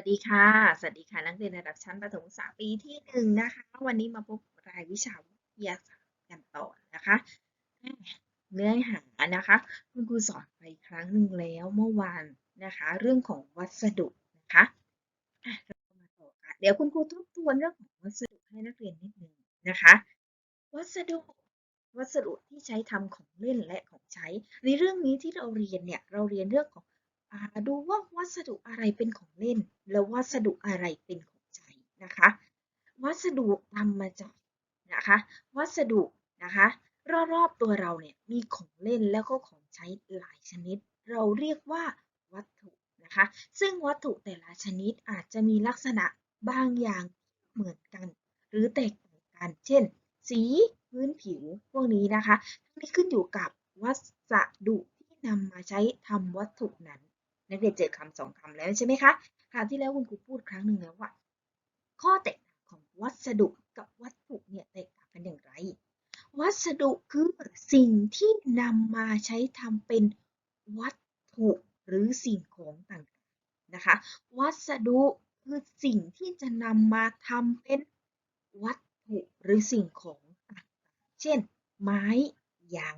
วัสดีค่ะ สวัสดีค่ะ นักเรียนระดับชั้นประถมศึกษาปีที่หนึ่งนะคะ วันนี้มาพบรายวิชาวิทยาศาสตร์กันต่อนะคะ เนื้อหานะคะ คุณครูสอนไปครั้งหนึ่งแล้วเมื่อวานนะคะ เรื่องของวัสดุนะคะเรามาต่อกันเดี๋ยวคุณครูทบทวนเรื่องของวัสดุให้นักเรียนนิดนึงนะคะ วัสดุ วัสดุที่ใช้ทำของเล่นและของใช้ ในเรื่องนี้ที่เราเรียนเนี่ย เราเรียนเรื่องของ อ่าดูว่าวัสดุอะไรเป็นของเล่น แล้ววัสดุอะไรเป็นของใช้นะคะ วัสดุทำมาจากนะคะ วัสดุนะคะ รอบๆตัวเราเนี่ยมีของเล่นแล้วก็ของใช้หลายชนิด เราเรียกว่าวัตถุนะคะ ซึ่งวัตถุแต่ละชนิดอาจจะมีลักษณะบางอย่างเหมือนกัน หรือแตกต่างกัน เช่น สีพื้นผิวพวกนี้นะคะทั้งนี้ขึ้นอยู่กับวัสดุที่นำมาใช้ทำวัตถุนั้น นักเรียนเจอคำสองคำแล้วใช่ไหมคะคราวที่แล้วคุณครูพูดครั้งหนึ่งแล้วว่า ข้อแตกต่างของวัสดุกับวัตถุเนี่ยแตกต่างกันอย่างไร วัสดุคือสิ่งที่นำมาใช้ทำเป็นวัตถุหรือสิ่งของต่างๆนะคะ วัสดุคือสิ่งที่จะนำมาทำเป็นวัตถุหรือสิ่งของต่างๆเช่น ไม้ยาง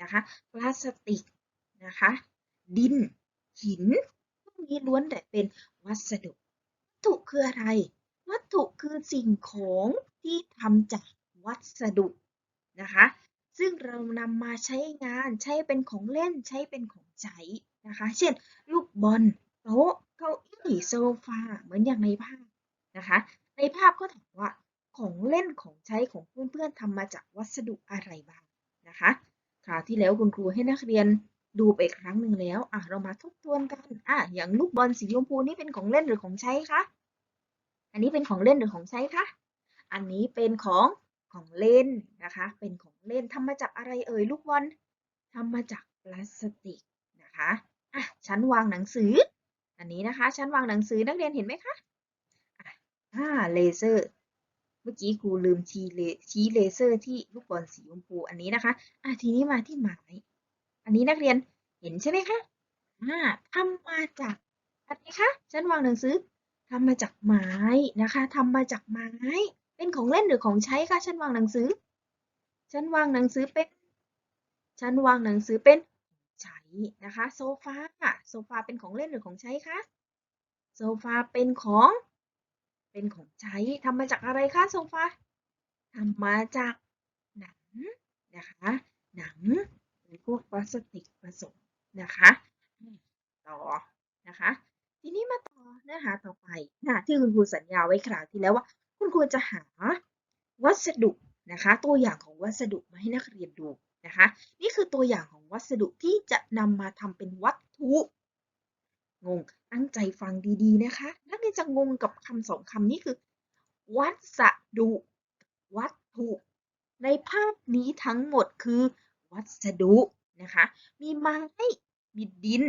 นะคะ พลาสติกนะคะ ดิน หิน พวกนี้ล้วนแต่เป็นวัสดุ วัตถุคืออะไร วัตถุคือสิ่งของที่ทำจากวัสดุนะคะ ซึ่งเรานำมาใช้งานใช้เป็นของเล่นใช้เป็นของใช้นะคะ เช่น ลูกบอลโต๊ะเก้าอี้โซฟาเหมือนอย่างในภาพนะคะ ในภาพก็ถามว่าของเล่นของใช้ของเพื่อนๆทำมาจากวัสดุอะไรบ้างนะคะ คราวที่แล้วคุณครูให้นักเรียน ดูไปอีกครั้งหนึ่งแล้ว อะ เรามาทบทวนกัน อะ อย่างลูกบอลสีชมพูนี่เป็นของเล่นหรือของใช้คะ อันนี้เป็นของเล่นหรือของใช้คะ อันนี้เป็นของของเล่นนะคะ เป็นของเล่นทำมาจากอะไรเอ่ยลูกบอลทำมาจากพลาสติกนะคะ อะ ชั้นวางหนังสือ อันนี้นะคะ ชั้นวางหนังสือนักเรียนเห็นไหมคะอะอ่าเลเซอร์ เมื่อกี้ครูลืมชี้เลชี้เลเซอร์ที่ลูกบอลสีชมพูอันนี้นะคะ อะทีนี้มาที่ไม้ อันนี้นักเรียนเห็นใช่ไหมคะอ่าทำมาจากอะไรคะชั้นวางหนังสือทำมาจากไม้นะคะทำมาจากไม้ เป็นของเล่นหรือของใช้คะชั้นวางหนังสือชั้นวางหนังสือเป็นชั้นวางหนังสือเป็นใช้นะคะโซฟาโซฟาเป็นของเล่นหรือของใช้คะโซฟาเป็นของ เป็นของใช้ทำมาจากอะไรคะโซฟาทำมาจากหนังนะคะหนัง รือพวกพลาสติกผสมนะคะต่อนะคะ ทีนี้มาต่อเนื้อหาต่อไปนะที่คุณครูสัญญาไว้คราวที่แล้วว่า คุณครูจะหาวัสดุนะคะ ตัวอย่างของวัสดุมาให้นักเรียนดูนะคะ นี่คือตัวอย่างของวัสดุที่จะนำมาทำเป็นวัตถุงงตั้งใจฟังดีๆนะคะ นักเรียนจะงงกับคำสองคำนี้คือ วัสดุวัตถุ ในภาพนี้ทั้งหมดคือ วัสดุนะคะ มีไม้ มีดิน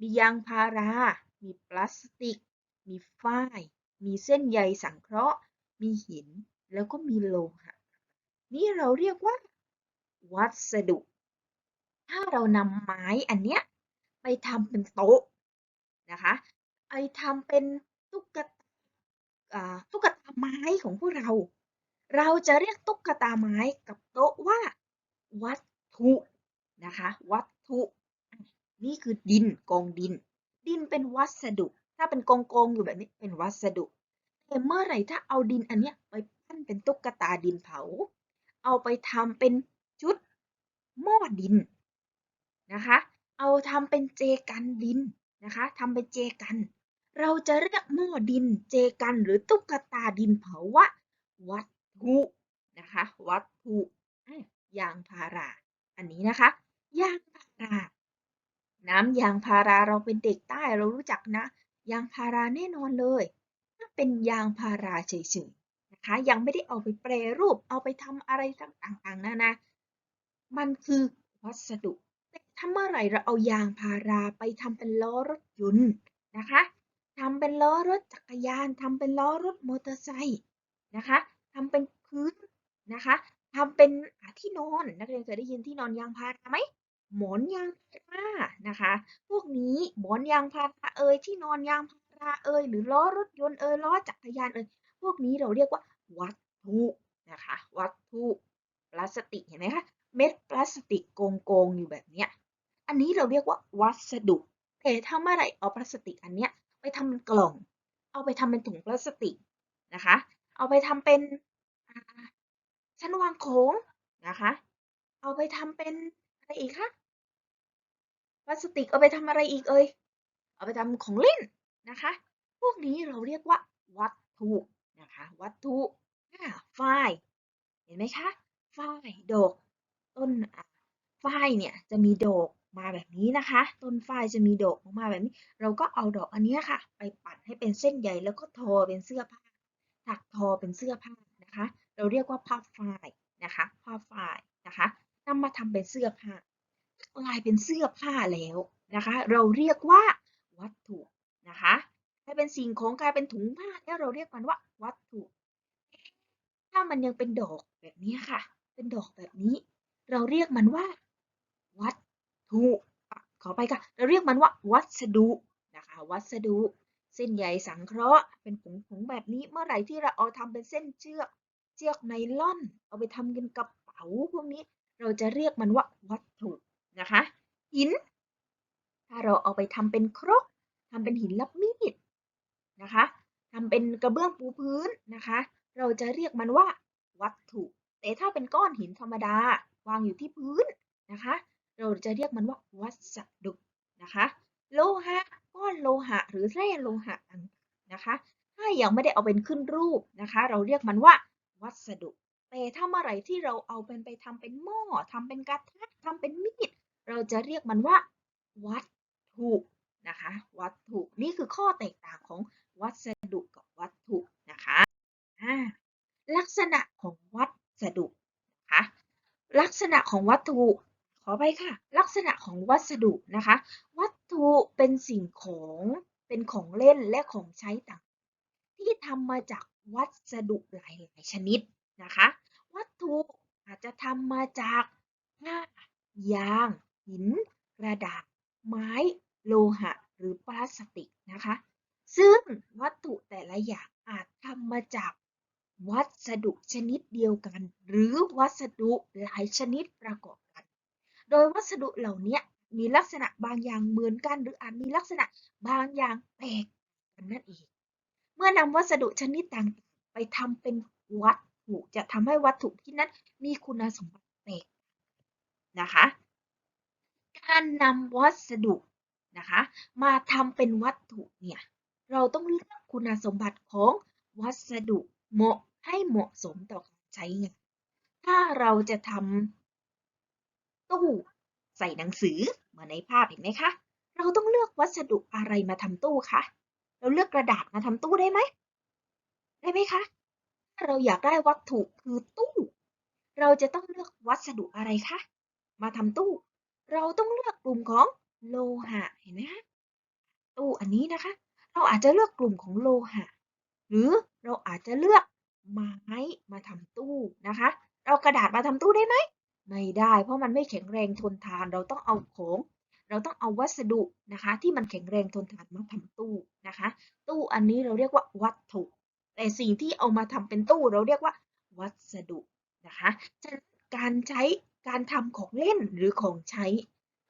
มียางพารา มีพลาสติก มีฝ้าย มีเส้นใยสังเคราะห์ มีหิน แล้วก็มีโลหะ นี่เราเรียกว่า วัสดุ ถ้าเรานำไม้อันเนี้ยไปทำเป็นโต๊ะนะคะไปทำเป็นตุ๊กตาตุ๊กตาไม้ของพวกเรา เราจะเรียกตุ๊กตาไม้กับโต๊ะว่า วัต ถุนะคะ วัตถุ นี่คือดินกองดิน ดินเป็นวัสดุ ถ้าเป็นกองกองๆอยู่แบบนี้เป็นวัสดุแต่เมื่อไหร่ถ้าเอาดินอันเนี้ยไปปั้นเป็นตุ๊กตาดินเผา เอาไปทำเป็นชุดหม้อดินนะคะ เอาทำเป็นเจกันดินนะคะทำเป็นเจกัน เราจะเรียกหม้อดินเจกันหรือตุ๊กตาดินเผาว่าวัตถุนะคะ วัตถุอะยางพารา อันนี้นะคะยางพารา น้ำยางพาราเราเป็นเด็กใต้เรารู้จักนะ ยางพาราแน่นอนเลยถ้าเป็นยางพาราเฉยๆนะคะ ยังไม่ได้เอาไปแปรรูปเอาไปทำอะไรต่างๆนานามันคือวัสดุแต่ถ้าเมื่อไหร่เราเอายางพาราไปทำเป็นล้อรถยนต์นะคะทำเป็นล้อรถจักรยานทำเป็นล้อรถมอเตอร์ไซค์นะคะทำเป็นพื้นนะคะ ทำเป็นที่นอนนักเรียนเคยได้ยินที่นอนยางพาราไหมหมอนยางพารานะคะ พวกนี้หมอนยางพาราเอ่ยที่นอนยางพาราเอยหรือล้อรถยนต์เอยล้อจักรยานเอยพวกนี้เราเรียกว่า วัตถุนะคะ วัตถุพลาสติกเห็นไหมคะเม็ดพลาสติกโกงๆอยู่แบบเนี้ยอันนี้เราเรียกว่าวัสดุแต่ถ้าเมื่อไหร่เอาพลาสติกอันเนี้ยไปทำเป็นกล่อง เอาไปทำเป็นถุงพลาสติกนะคะ เอาไปทำเป็น ชั้นวางของนะคะ เอาไปทำเป็นอะไรอีกคะพลาสติกเอาไปทำอะไรอีกเอ่ยเอาไปทำของเล่นนะคะ พวกนี้เราเรียกว่า วัตถุนะคะ วัตถุอ่าฝ้าย เห็นไหมคะฝ้ายดอก ต้นฝ้ายเนี่ยจะมีดอกมาแบบนี้นะคะ ต้นฝ้ายจะมีดอกออกมาแบบนี้ เราก็เอาดอกอันนี้ค่ะ ไปปั่นให้เป็นเส้นใยแล้วก็ทอเป็นเสื้อผ้าถักทอเป็นเสื้อผ้านะคะ เราเรียกว่าผ้าฝ้ายนะคะผ้าฝ้ายนะคะนำมาทำเป็นเสื้อผ้ากลายเป็นเสื้อผ้าแล้วนะคะ เราเรียกว่าวัตถุนะคะกลายเป็นสิ่งของกลายเป็นถุงผ้าแล้วเราเรียกมันว่าวัตถุ ถ้ามันยังเป็นดอกแบบนี้ค่ะ เป็นดอกแบบนี้ เราเรียกมันว่า วัตถุขอไปค่ะ เราเรียกมันว่า วัสดุนะคะ วัสดุ เส้นใยสังเคราะห์ เป็นผงผงๆแบบนี้เมื่อไหร่ที่เราเอาทำเป็นเส้นเชือก เชือกไนล่อน เอาไปทำเป็นกระเป๋าพวกนี้ เราจะเรียกมันว่าวัตถุนะคะหิน ถ้าเราเอาไปทำเป็นครกทำเป็นหินรับมีดนะคะทำเป็นกระเบื้องปูพื้นนะคะ เราจะเรียกมันว่าวัตถุ แต่ถ้าเป็นก้อนหินธรรมดาวางอยู่ที่พื้นนะคะ เราจะเรียกมันว่าวัสดุนะคะ โลหะก้อนโลหะ หรือแร่โลหะนะคะ ถ้ายังไม่ได้เอาเป็นขึ้นรูปนะคะ เราเรียกมันว่า วัสดุ แต่ถ้าเมื่อไหร่ที่เราเอาเป็นไปทำเป็นหม้อทำเป็นกระทะทำเป็นมีด เราจะเรียกมันว่า วัตถุนะคะ วัตถุนี่คือข้อแตกต่างของวัสดุกับวัตถุนะคะอ่าลักษณะของวัสดุนะคะลักษณะของวัตถุขอไปค่ะ ลักษณะของวัสดุนะคะ วัตถุเป็นสิ่งของเป็นของเล่นและของใช้ต่างที่ทำมาจาก วัสดุหลายๆชนิดนะคะ วัตถุอาจจะทำมาจากผ้ายาง หิน กระดาษ ไม้ โลหะ หรือพลาสติกนะคะ ซึ่งวัตถุแต่ละอย่างอาจทำมาจากวัสดุชนิดเดียวกัน หรือวัสดุหลายชนิดประกอบกัน โดยวัสดุเหล่านี้มีลักษณะบางอย่างเหมือนกัน หรืออาจมีลักษณะบางอย่างแตกกันนั่นเอง เมื่อนำวัสดุชนิดต่างๆไปทำเป็นวัตถุจะทำให้วัตถุที่นั้นมีคุณสมบัติแตกนนะคะ การนำวัสดุนะคะมาทำเป็นวัตถุเนี่ยเราต้องเลือกคุณสมบัติของวัสดุเหมาะให้เหมาะสมต่อการใช้งาน ถ้าเราจะทำตู้ใส่หนังสือเหมือนในภาพเห็นไหมคะ เราต้องเลือกวัสดุอะไรมาทำตู้คะ เราเลือกกระดาษมาทำตู้ได้ไหมได้ไหมคะถ้าเราอยากได้วัตถุคือตู้ เราจะต้องเลือกวัสดุอะไรคะมาทำตู้ เราต้องเลือกกลุ่มของโลหะเห็นไหมคะตู้อันนี้นะคะ เราอาจจะเลือกกลุ่มของโลหะ หรือเราอาจจะเลือกไม้มาทำตู้นะคะ เรากระดาษมาทำตู้ได้ไหมไม่ได้เพราะมันไม่แข็งแรงทนทาน เราต้องเอาของ เราต้องเอาวัสดุนะคะ ที่มันแข็งแรงทนทานมาทำ ตู้อันนี้เราเรียกว่าวัตถุ แต่สิ่งที่เอามาทำเป็นตู้เราเรียกว่า วัสดุนะคะฉะนั้นการใช้การทำของเล่นหรือของใช้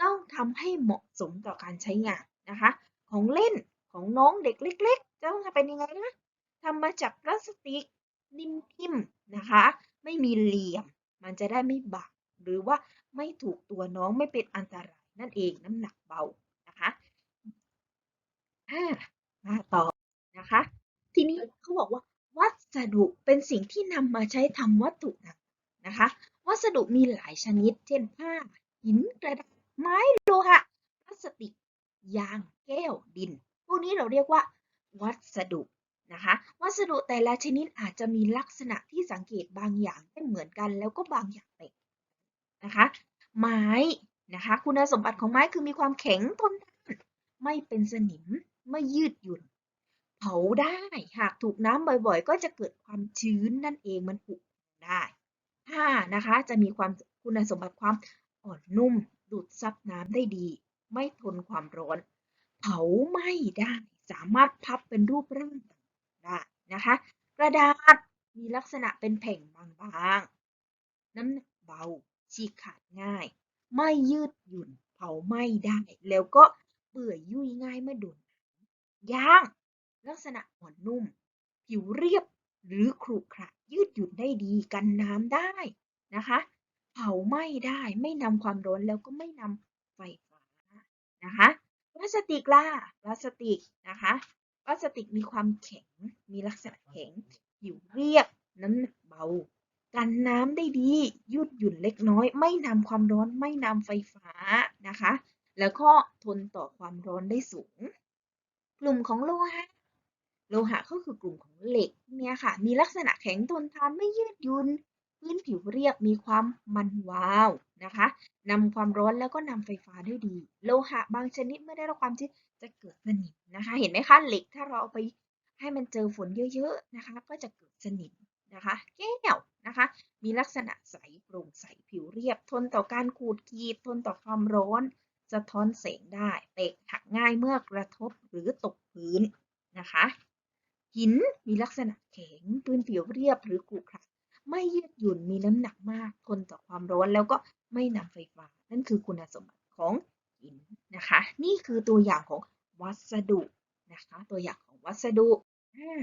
ต้องทำให้เหมาะสมต่อการใช้งานนะคะ ของเล่นของน้องเด็กเล็ก ๆ จะต้องเป็นยังไงนะทำมาจากพลาสติกนิ่มๆนะคะ ไม่มีเหลี่ยม มันจะได้ไม่บาดหรือว่าไม่ถูกตัวน้องไม่เป็นอันตรายนั่นเองน้ำหนักเบานะคะมาต่อ ทีนี้เขาบอกว่า วัสดุเป็นสิ่งที่นำมาใช้ทำวัตถุต่างๆนะคะ วัสดุมีหลายชนิด เช่นผ้า หินกระดาษไม้โลหะพลาสติก ยาง แก้ว ดิน พวกนี้เราเรียกว่า วัสดุนะคะ วัสดุแต่ละชนิดอาจจะมีลักษณะที่สังเกตบางอย่างไม่เหมือนกันแล้วก็บางอย่างแตกนะคะ ไม้นะคะ คุณสมบัติของไม้คือมีความแข็งทนทานไม่เป็นสนิม ไม่ยืดหยุ่น เผาได้ หากถูกน้ำบ่อยๆ ก็จะเกิดความชื้นนั่นเองมันผุได้ผ้านะคะ จะมีความคุณสมบัติความอ่อนนุ่ม ดูดซับน้ำได้ดี ไม่ทนความร้อน เผาไหม้ได้ สามารถพับเป็นรูปร่างได้นะคะ กระดาษมีลักษณะเป็นแผ่นบางๆ น้ำหนักเบา ฉีกขาดง่าย ไม่ยืดหยุ่น เผาไหม้ได้ แล้วก็เปื่อยยุ่ยง่ายเมื่อโดนน้ำย่าง ลักษณะอ่อนนุ่ม ผิวเรียบหรือขรุขระยืดหยุ่นได้ดีกันน้ำได้นะคะ เผาไหม้ได้ไม่นำความร้อนแล้วก็ไม่นำไฟฟ้านะคะพลาสติกล่ะพลาสติกนะคะพลาสติกมีความแข็งมีลักษณะแข็งผิวเรียบน้ำหนักเบา กันน้ำได้ดี ยืดหยุ่นเล็กน้อย ไม่นำความร้อนไม่นำไฟฟ้านะคะ แล้วก็ทนต่อความร้อนได้สูง กลุ่มของโลหะ โลหะก็คือกลุ่มของเหล็กเนี่ยค่ะ มีลักษณะแข็งทนทานไม่ยืดยุ่นพื้นผิวเรียบมีความมันวาวนะคะนำความร้อนแล้วก็นำไฟฟ้าได้ดี โลหะบางชนิดเมื่อได้รับความชื้นจะเกิดสนิมนะคะ เห็นไหมคะเหล็กถ้าเราเอาไปให้มันเจอฝนเยอะๆนะคะ ก็จะเกิดสนิมนะคะ แก้วนะคะ มีลักษณะใสโปร่งใสผิวเรียบ ทนต่อการขูดขีด ทนต่อความร้อน สะท้อนแสงได้เตะหักง่ายเมื่อกระทบหรือตกพื้นนะคะ หินมีลักษณะแข็งพื้นผิวเรียบหรือขรุขระไม่ยืดหยุ่นมีน้ำหนักมากทนต่อความร้อนแล้วก็ไม่นำไฟฟ้า นั่นคือคุณสมบัติของหินนะคะ นี่คือตัวอย่างของวัสดุนะคะ ตัวอย่างของวัสดุอ่า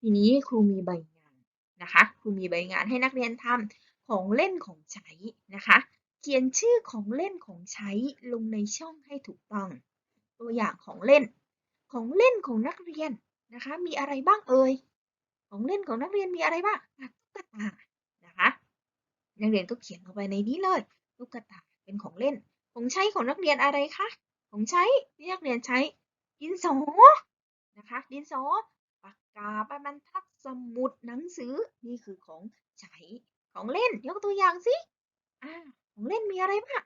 ทีนี้ครูมีใบงานนะคะครูมีใบงานให้นักเรียนทำของเล่นของใช้นะคะ เขียนชื่อของเล่นของใช้ลงในช่องให้ถูกต้อง ตัวอย่างของเล่น ของเล่นของนักเรียน นะคะ มีอะไรบ้างเอ่ย ของเล่นของนักเรียนมีอะไรบ้างตุ๊กตา นะคะ นักเรียนก็เขียนลงไปในนี้เลย ตุ๊กตาเป็นของเล่น ของใช้ของนักเรียนอะไรคะ ของใช้ที่นักเรียนใช้ ดินสอ นะคะ ดินสอ ปากกาใบบรรทัด สมุด หนังสือ นี่คือของใช้ ของเล่น ยกตัวอย่างสิอ่าของเล่นมีอะไรบ้าง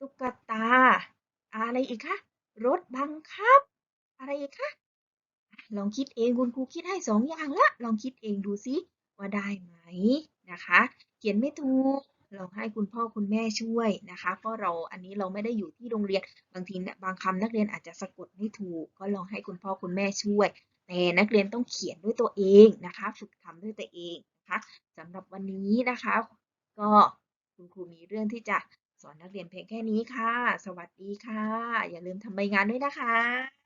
ตุ๊กตา อะไรอีกคะ รถบังคับ อะไรอีกคะ ลองคิดเองคุณครูคิดให้สองอย่างละ ลองคิดเองดูซิว่าได้ไหมนะคะ เขียนไม่ถูกลองให้คุณพ่อคุณแม่ช่วยนะคะ เพราะเราอันนี้เราไม่ได้อยู่ที่โรงเรียนบางทีบางคำนักเรียนอาจจะสะกดไม่ถูก ก็ลองให้คุณพ่อคุณแม่ช่วย แต่นักเรียนต้องเขียนด้วยตัวเองนะคะ ฝึกทำด้วยตัวเองนะคะสำหรับวันนี้นะคะ ก็คุณครูมีเรื่องที่จะสอนนักเรียนเพียงแค่นี้ค่ะ สวัสดีค่ะ อย่าลืมทำใบงานด้วยนะคะ